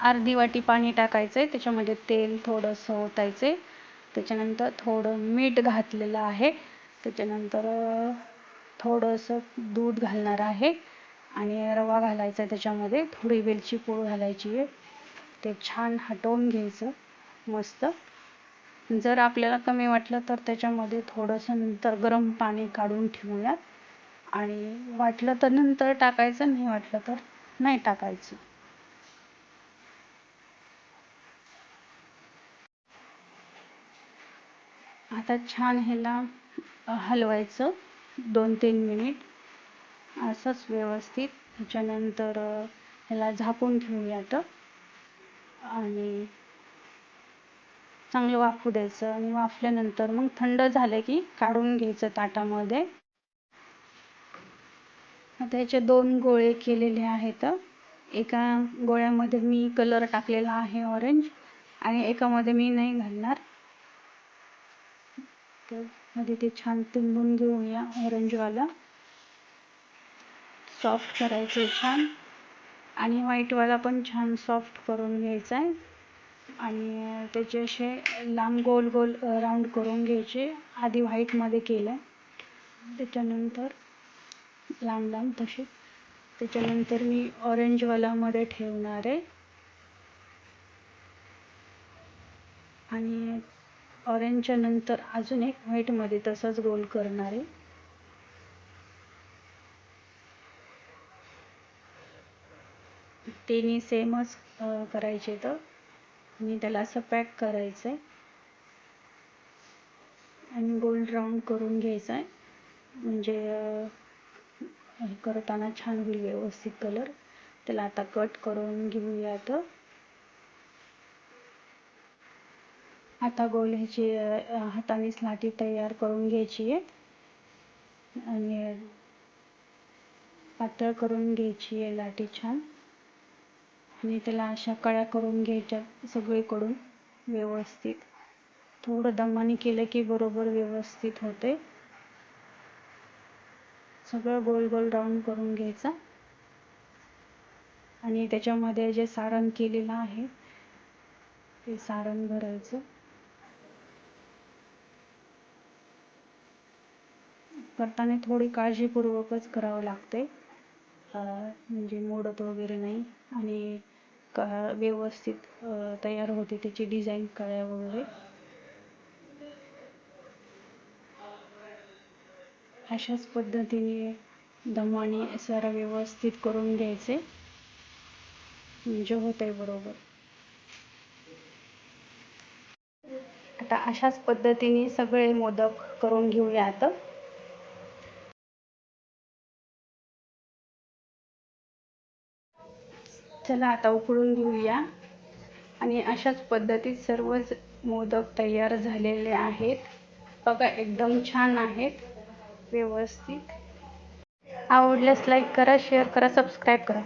अर्धी वाटी पाणी टाकायचं आहे त्याच्यामध्ये तेल थोडंसं ओतायचं आहे त्याच्यानंतर थोडं मीठ घातलेलं आहे. त्याच्यानंतर थोडंसं दूध घालणार आहे. आणि रवा घालायचा आहे त्याच्यामध्ये. थोडी वेलची पूड घालायची आहे. ते छान हटवून घ्यायचं. मस्त. जर आपल्याला कमी वाटलं तर त्याच्यामध्ये थोडंसं नंतर गरम पाणी काढून ठेवूयात. आणि वाटलं तर नंतर टाकायचं नाही वाटलं तर नाही टाकायचं. आता छान ह्याला हलवायचं. दोन तीन मिनिट असंच व्यवस्थित. त्याच्यानंतर ह्याला झाकून ठेवूयात आणि चांगलं वाफू द्यायचं. आणि वाफल्यानंतर मग थंड झालं की काढून घ्यायचं ताटामध्ये. आता याचे दोन गोळे केलेले आहेत. एका गोळ्यामध्ये मी कलर टाकलेला आहे ऑरेंज आणि एकामध्ये मी नाही घालणार. तर मध्ये ते छान तिंबून घेऊया ऑरेंजवाला. सॉफ्ट करायचं छान. आणि व्हाईटवाला पण छान सॉफ्ट करून घ्यायचा आहे आणि त्याचे असे लांब गोल गोल राऊंड करून घ्यायचे. आधी व्हाईटमध्ये केलं त्याच्यानंतर लांब लांब तसे. त्याच्यानंतर मी ऑरेंजवालामध्ये ठेवणार आहे. आणि ऑरेंजच्या नंतर अजून एक व्हाईटमध्ये तसंच गोल करणार आहे. तिन्ही सेमच करायचे तर. आणि त्याला असं पॅक करायचं आहे आणि गोल राऊंड करून घ्यायचा आहे म्हणजे करताना छान होईल व्यवस्थित कलर. त्याला आता कट करून घेऊयात आता गोल ह्याची हाताने लाटी तयार करून घ्यायची. आहे आणि पातळ करून घ्यायची आहे लाटी छान. आणि त्याला अशा कळ्या करून घ्यायच्या सगळीकडून व्यवस्थित. थोडं दमाने केलं की बरोबर व्यवस्थित होते. सगळं गोल गोल राऊंड करून घ्यायचा. आणि त्याच्यामध्ये जे सारण केलेलं आहे ते सारण भरायचं. करताना थोडी काळजीपूर्वकच करावं लागते म्हणजे मोडत वगैरे नाही. आणि व्यवस्थित तयार होते त्याची डिझाईन कळ्या वगैरे. अशाच पद्धतीने दमाने सारा व्यवस्थित करून घ्यायचे. म्हणजे होत आहे बरोबर. आता अशाच पद्धतीने सगळे मोदक करून घेऊया आता चला आता उकळून घेऊया. आणि अशाच पद्धतीत सर्वच मोदक तयार झालेले आहेत. बघा एकदम छान आहेत. व्यवस्थित. आवडल्यास लाईक करा शेअर करा सबस्क्राईब करा.